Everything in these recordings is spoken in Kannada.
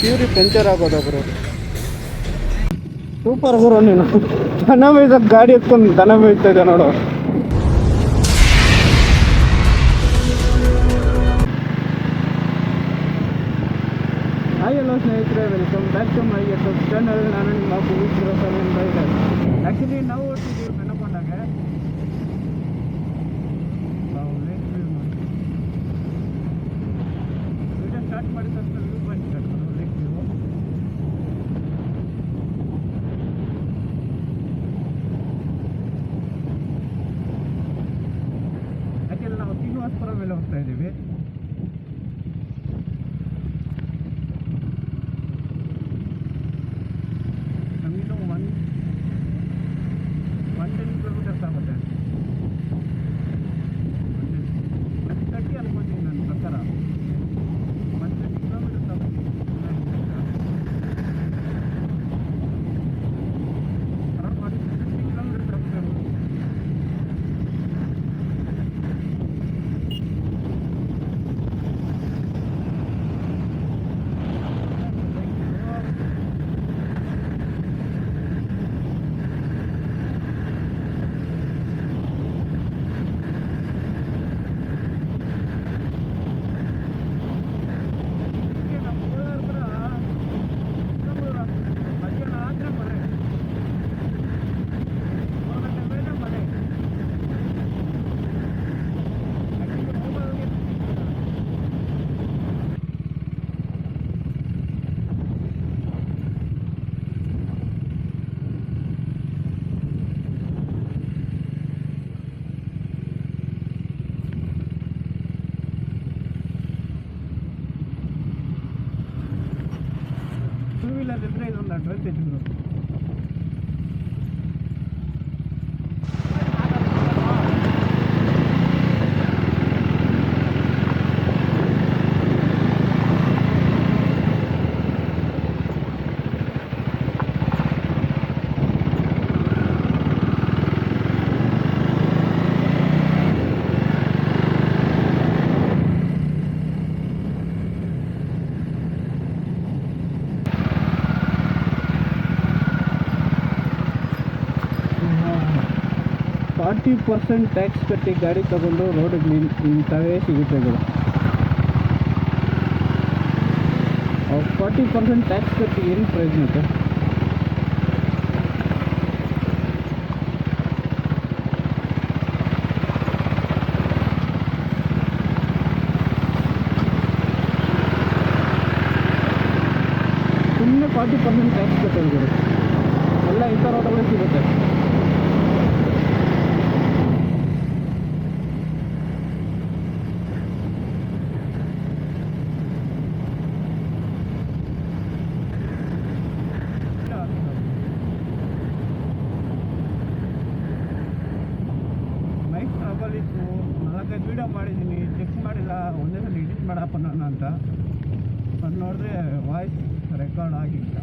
ಪ್ಯೂರಿ ಪಂಚರ್ ಆಗೋದ ಬ್ರೋ ಸೂಪರ್ ಗುರು ನೀನು. ದನ ಮೇಯ್ದ ಗಾಡಿ ಎತ್ಕೊಂಡು ದನ ಮೇಯ್ತಾ ಇದೆ ನೋಡು. ಹಾಯ್ ಹಲೋ ಸ್ನೇಹಿತರೆ welcome back to my YouTube channel ನಾನು ನಿಮ್ಮ ಆಕ್ಚುಲಿ ಆ್ಯಕ್ಚುಲಿ ನಾವು ఉన్నటువంటి తెలుగులో ಫಾರ್ಟಿ ಪರ್ಸೆಂಟ್ ಟ್ಯಾಕ್ಸ್ ಕಟ್ಟಿ ಗಾಡಿ ತಗೊಂಡು ರೋಡಿಗೆ ನಿಂತವೇ ಸಿಗುತ್ತೆ ಗುರು ಫಾರ್ಟಿ ಪರ್ಸೆಂಟ್ ಟ್ಯಾಕ್ಸ್ ಕಟ್ಟಿ ಏನು ಪ್ರಯೋಜನಕ್ಕೆ ಸುಮ್ಮನೆ ಫಾರ್ಟಿ ಪರ್ಸೆಂಟ್ ಟ್ಯಾಕ್ಸ್ ಕಟ್ಟೋದು ಗುರು ಎಲ್ಲ ಇಂಥ ರೋಡಲ್ಲೇ ಸಿಗುತ್ತೆ ಮೈಕ್ ಟ್ರಬಲ್ ಇತ್ತು ನಾಲ್ಕೈದು ವೀಡಿಯೋ ಮಾಡಿದ್ದೀನಿ ಚೆಕ್ ಮಾಡಿಲ್ಲ ಒಂದೇ ಸಲ ಎಡಿಟ್ ಮಾಡಪ್ಪ ನಾನು ಅಂತ. ಅದು ನೋಡಿದ್ರೆ ವಾಯ್ಸ್ ರೆಕಾರ್ಡ್ ಆಗಿಲ್ಲ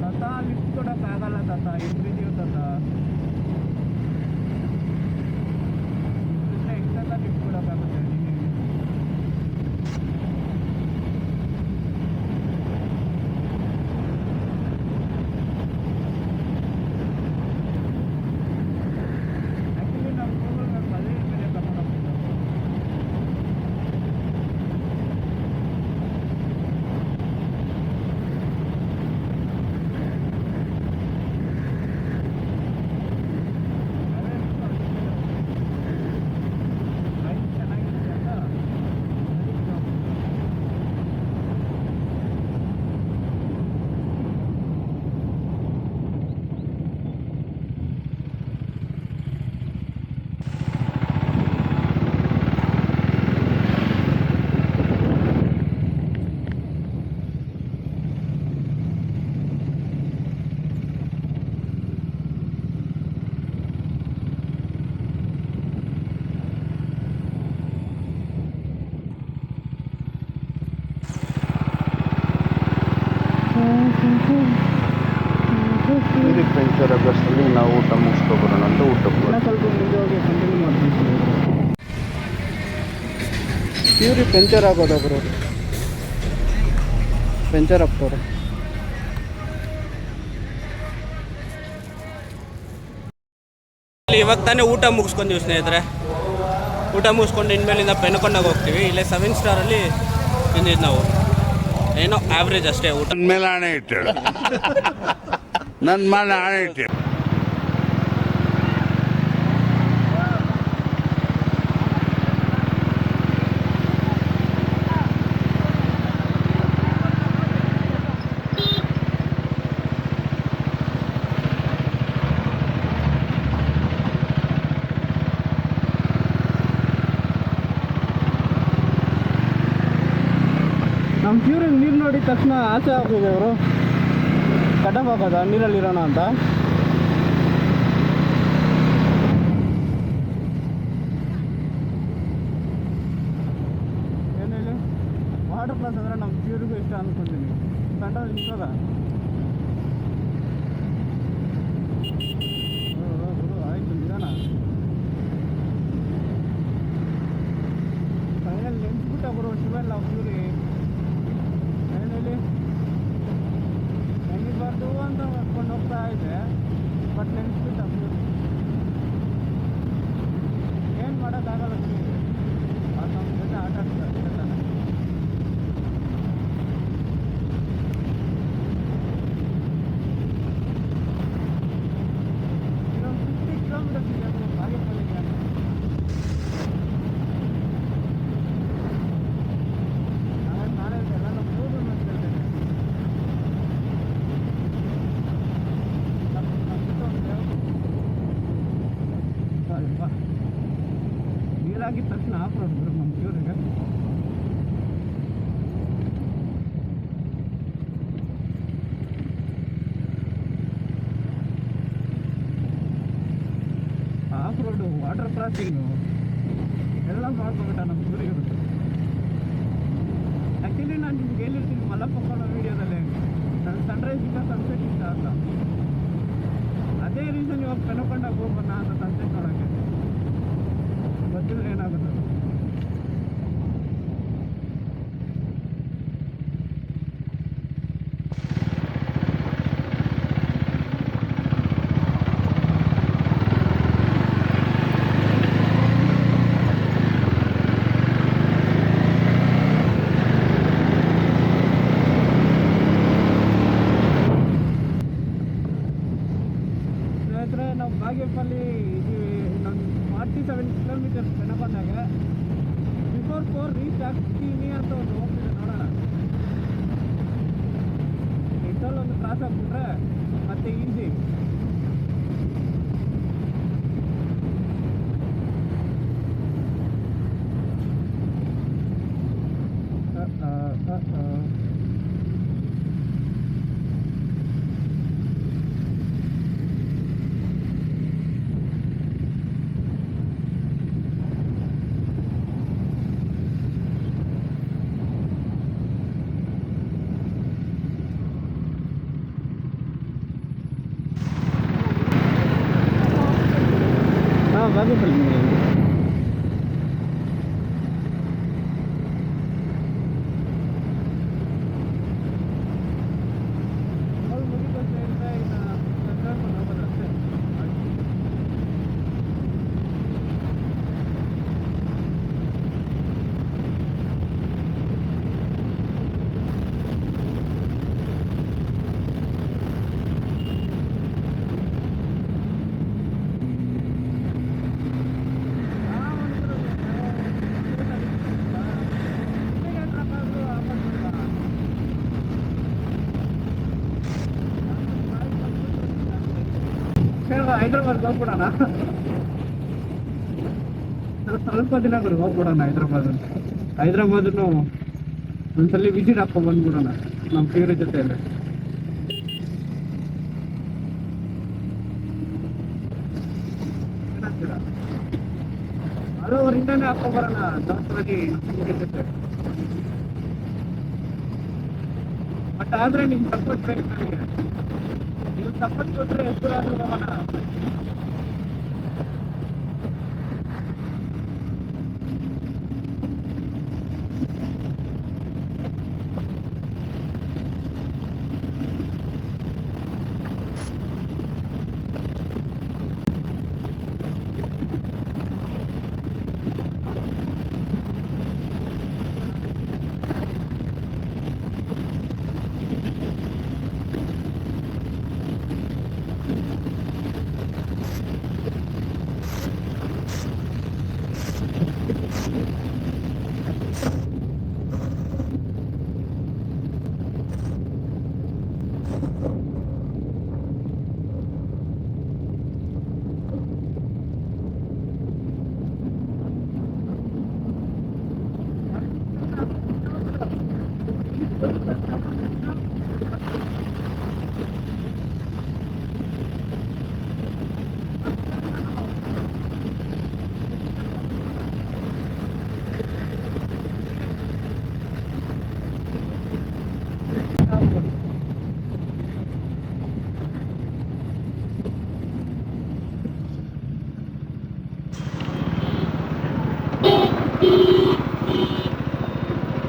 ತಾತ ಲಿಫ್ಟ್ ಕೊಡೋಕ್ಕಾಗಲ್ಲ ತಾತ ಇಬ್ಬರಿದೀವಿ ತಾತ ಇಬ್ಬರಿದ್ರೆ ಹೆಂಗೆಲ್ಲ ಲಿಫ್ಟ್ ಕೊಡೋಕ್ಕಾಗುತ್ತೆ ನೀನು ಆ್ಯಕ್ಚುಲಿ ನಾವು ಗೂಗಲ್ ಮ್ಯಾಪ್ ಅದೇ ಮೇಲೆ ಕರ್ಕೊಂಡು ಹೋಗ್ತಿದ್ದೋ ಪ್ಯೂರಿ ಪಂಚರ್ ಆಗಸ್ಟಲ್ಲಿ ನಾವು ಊಟ ಮುಗಿಸ್ಕೊಬರೋಣ ಅಂತ ಊಟಕ್ಕೆ ಇನ್ನೂ ಸ್ವಲ್ಪ ಮುಂದೆ ಹೋಗಿ ಕಂಟಿನ್ಯೂ ಮಾಡ್ತೀವಿ ಪ್ಯೂರಿ ಪಂಚರ್ ಆಗೋದೊಬ್ರು ಪಂಚರ್ ಆಗ್ತವ್ರೆ ಇಲ್ಲಿ ಇವಾಗ ತಾನೇ ಊಟ ಮುಗಿಸ್ಕೊಂಡಿವಿ ಸ್ನೇಹಿತರೆ. ಊಟ ಮುಗಿಸ್ಕೊಂಡು ಇನ್ಮೇಲಿಂದ ಪೆನ್ಕೊಂಡಾಗ ಹೋಗ್ತೀವಿ. ಇಲ್ಲೇ ಸೆವೆನ್ ಸ್ಟಾರಲ್ಲಿ ತಿಂದಿದ್ದು ನಾವು. ಏನೋ ಆವ್ರೇಜ್ ಅಷ್ಟೇ ಊಟ. ಮೇಲೆ ಹಣೆ ಇಟ್ಟು ನನ್ನ ಮೇಲೆ ಆಣೆ ಇಟ್ಟಳು ನೋಡಿದ ತಕ್ಷಣ ಆಸೆ ಆಗ್ತಿದೆ ಅವರು ಕಟಪ್ ಹಾಕೋದ ನೀರಲ್ಲಿರೋಣ ಅಂತ. ಏನು ಹೇಳಿ? ವಾಟರ್ ಪ್ಲಸ್ ಅಂದರೆ ನಮ್ಮ ಪ್ಯೂರಿಗೂ ಇಷ್ಟ ಅನ್ಕೊಂತೀನಿ. ಕಂಡ್ರಲ್ಲಿ ನಿಂತದ ಆಯ್ತು ನಿಧಾನ ಫೈನಲ್ ನೆನ್ಸ್ಬಿಟ್ಟ ಬರೋ ಶಿವೆಲ್ಲ ಪ್ಯೂರಿ ಫೈನಲಿ ನೆನೀಬಾರ್ದು ಅಂತ ಮಾಡ್ಕೊಂಡು ಹೋಗ್ತಾ ಇದೆ ಬಟ್ ನೆನ್ಸ್ಬಿಟ್ಟ ಪ್ಯೂರಿ ಏನು ಮಾಡೋಕ್ಕಾಗಲ್ಲ ಬಿಡಿ ಅದು ನಮ್ಮ ಜೊತೆ ಆಟ ಆಡ್ತಾರೆ ಅಷ್ಟೇ ತಾನೇ. ಇನ್ನೊಂದು ಫಿಫ್ಟಿ ಕಿಲೋಮೀಟರ್ಸ್ ಇದೆ ಅದು ಬಾಗೇಪಲ್ಲಿಗೆ ನಾಳೆ ನಾಳೆ ಎಲ್ಲ ನಮ್ಮ ಊರು ಅಂತ ಹೇಳ್ತೇನೆ ನಮ್ಮ ನಮ್ಮ ಜೊತೆ ಒಂದು ದೇವ್ರು- ಸರಿ, ಬಾ. ನೀರಾಗಿದ ತಕ್ಷಣ ಆಫ್ ರೋಡ್ ಬಿಡು ನಮ್ಮ ಪ್ಯೂರಿಗೆ ಆಫ್ ರೋಡು ವಾಟರ್ ಕ್ರಾಸಿಂಗು ಎಲ್ಲ ಮಾಡ್ಕೊಂಬಿಟ್ಟ ನಮ್ಮ ಪ್ಯೂರಿಗೆ ಆ್ಯಕ್ಚುಲಿ ನಾನು ನಿಮ್ಗೆ ಹೇಳಿರ್ತೀನಿ ಮಲ್ಲಪ್ಪನ ವೀಡಿಯೋದಲ್ಲಿ ನನ್ನ ಸನ್ರೈಸ್ ಇಲ್ಲ ಸನ್ಸೆಟ್ ಇಷ್ಟ ಅಂತ ಅದೇ ರೀಸನ್ ಇವಾಗ ಪೆನಕೊಂಡಾಗ ಹೋಗೋಣ ಸ್ನೇಹಿತರೆ ನಾವು ಬಾಗೇಪಲ್ಲಿ ನಾನು ಫಾರ್ಟಿ ಸೆವೆನ್ ಕಿಲೋಮೀಟರ್ಸ್ ಬಂದಾಗ ಬಿಫೋರ್ ಫೋರ್ ರೀಚ್ ಆಗ್ತೀನಿ ಅಂತ ಒಂದು ಹೋಗ್ತಿದೆ ನೋಡೋಣ. ಇಂಥಲ್ಲಿ ಒಂದು ಕ್ರಾಸ್ ಆಗ್ಬಿಟ್ರೆ ಮತ್ತೆ ಈಸಿ ಹೈದ್ರಾಬಾದ್ ಹೋಗ್ಬಿಡೋಣ. ಸ್ವಲ್ಪ ದಿನಗಳು ಹೋಗ್ಬಿಡೋಣ ಹೈದ್ರಾಬಾದ್ ಹೈದ್ರಾಬಾದ್ನು ಒಂದ್ಸಲಿ ವಿಸಿಟ್ ಹಾಕೊಂಡ್ ಬಂದ್ಬಿಡೋಣ ನಮ್ಮ ಪೇರ ಜೊತೆಯಲ್ಲಿ. ಏನಂತೀರಾ ಅವರಿಂದಾನೆ ಹಾಕೊಂಬರೋಣ ಜಾಸ್ತಿ ಬಟ್ ಆದ್ರೆ ನಿಮ್ಗೆ ಸಪೋರ್ಟ್ ಬೇಕು ನನಗೆ తప్పని చూస్తే ఎక్కువ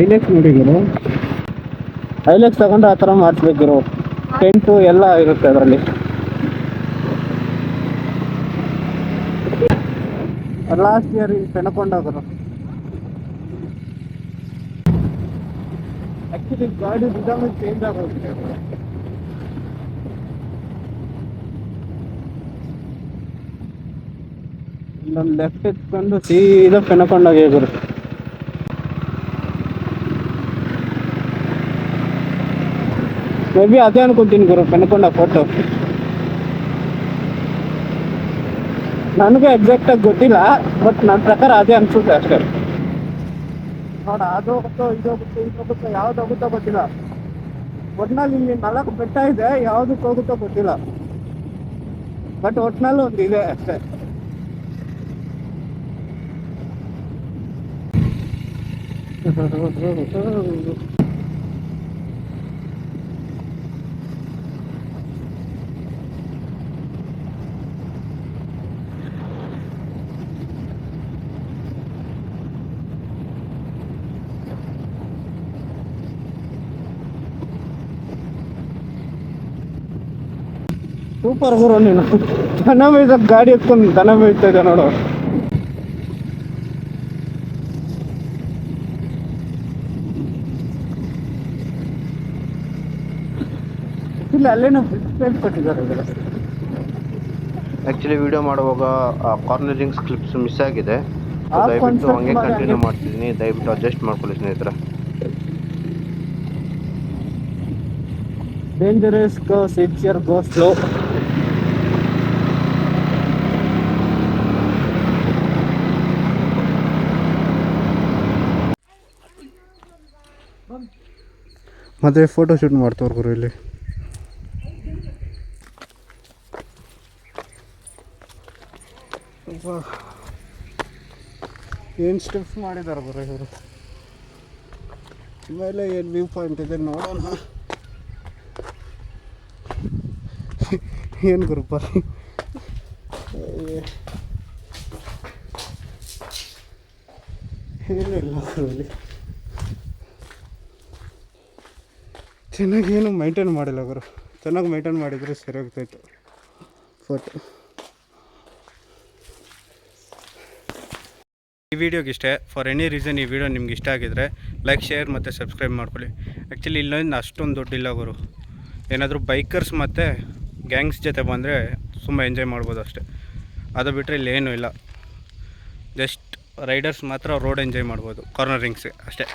ಐಲೆಕ್ಸ್ ನೋಡಿದ್ರು ಐಲೆಕ್ಸ್ ತಗೊಂಡು ಆ ಥರ ಮಾಡಿಸ್ಬೇಕಿರು ಟೆಂಟು ಎಲ್ಲ ಇರುತ್ತೆ ಅದರಲ್ಲಿ. ಲಾಸ್ಟ್ ಇಯರ್ ಪೆಣಕೊಂಡೋದ್ರು ಆ್ಯಕ್ಚುಲಿ ಗಾಡಿ ವಿಧಾನ ಚೇಂಜ್ ಆಗೋಗುತ್ತೆ ಇಲ್ಲೊಂದು ಲೆಫ್ಟ್ ಎತ್ಕೊಂಡು ಸೀದಾ ಪೆಣಕೊಂಡೋಗಿ ಗುರು. ಮೇ ಬಿ ಅದೇ ಅನ್ಕೊಂತೀನಿ ಗುರು ಕನ್ಕೊಂಡ ಫೋಟೋ ನನಗೆ ಎಕ್ಸಾಕ್ಟಾಗಿ ಗೊತ್ತಿಲ್ಲ ಬಟ್ ನನ್ನ ಪ್ರಕಾರ ಅದೇ ಅನ್ಸುತ್ತೆ ಅಷ್ಟೇ ನೋಡ ಅದು ಹೋಗುತ್ತೋ ಇದು ಹೋಗುತ್ತೋ ಇದು ಹೋಗುತ್ತೋ ಯಾವ್ದು ಹೋಗುತ್ತೋ ಗೊತ್ತಿಲ್ಲ ಒಟ್ನಲ್ಲಿ ಇಲ್ಲಿ ನಾಲ್ಕು ಬೆಟ್ಟ ಇದೆ ಯಾವ್ದಕ್ಕೆ ಹೋಗುತ್ತೋ ಗೊತ್ತಿಲ್ಲ ಬಟ್ ಒಟ್ನಲ್ಲಿ ಒಂದು ಇದೆ ಅಷ್ಟೇ ಸೂಪರ್ ಗುರು ನೀನು. ದನ ಗಾಡಿ ಎತ್ಕೊಂಡು ದನ ಮೇಯ್ತಾ ಇದೆ ನೋಡು. ಇಲ್ಲ ಅಲ್ಲೇನೋ ಕೊಟ್ಟಿದ್ದಾರೆ ಆಕ್ಚುಲಿ ವಿಡಿಯೋ ಮಾಡುವಾಗ ಕಾರ್ನರಿಂಗ್ ಕ್ಲಿಪ್ಸ್ ಮಿಸ್ ಆಗಿದೆ. ದಯವಿಟ್ಟು ಹಂಗೆ ಕಂಟಿನ್ಯೂ ಮಾಡ್ತಿದ್ದೀನಿ. ದಯವಿಟ್ಟು ಅಡ್ಜಸ್ಟ್ ಮಾಡ್ಕೊಳ್ಳಿ ಸ್ನೇಹಿತರ. Dangerous go sincere go slow ಮತ್ತೆ ಫೋಟೋ ಶೂಟ್ ಮಾಡ್ತವ್ರು ಗುರು ಇಲ್ಲಿ. ಏನು ಸ್ಟೆಪ್ಸ್ ಮಾಡಿದ್ದಾರೆ ಗುರು ಇವರು? ಮೇಲೆ ಏನು ವ್ಯೂ ಪಾಯಿಂಟ್ ಇದೆ ನೋಡೋಣ. ಏನು ಗುರುಪ್ಪ ಏನಿಲ್ಲ ಗುರುವಲ್ಲಿ ಚೆನ್ನಾಗಿ ಏನು ಮೈಂಟೈನ್ ಮಾಡಿಲ್ಲ ಗುರು. ಚೆನ್ನಾಗಿ ಮೈಂಟೈನ್ ಮಾಡಿದರೆ ಸರಿ ಹೋಗ್ತಾಯಿತ್ತು ಫೋಟೋ ಈ ವಿಡಿಯೋಗೆ ಇಷ್ಟೇ. ಫಾರ್ ಎನಿ ರೀಸನ್ ಈ ವಿಡಿಯೋ ನಿಮ್ಗೆ ಇಷ್ಟ ಆಗಿದ್ರೆ ಲೈಕ್ ಶೇರ್ ಮತ್ತು ಸಬ್ಸ್ಕ್ರೈಬ್ ಮಾಡ್ಕೊಳ್ಳಿ. ಆ್ಯಕ್ಚುಲಿ ಇಲ್ಲೊಂದು ಅಷ್ಟೊಂದು ದುಡ್ಡಿಲ್ಲ ಗುರು. ಏನಾದರೂ ಬೈಕರ್ಸ್ ಮತ್ತು ಗ್ಯಾಂಗ್ಸ್ ಜೊತೆ ಬಂದರೆ ತುಂಬ ಎಂಜಾಯ್ ಮಾಡ್ಬೋದು ಅಷ್ಟೇ. ಅದು ಬಿಟ್ಟರೆ ಇಲ್ಲಿ ಏನೂ ಇಲ್ಲ. ಜಸ್ಟ್ ರೈಡರ್ಸ್ ಮಾತ್ರ ರೋಡ್ ಎಂಜಾಯ್ ಮಾಡ್ಬೋದು. ಕಾರ್ನರಿಂಗ್ಸ್ ಅಷ್ಟೇ.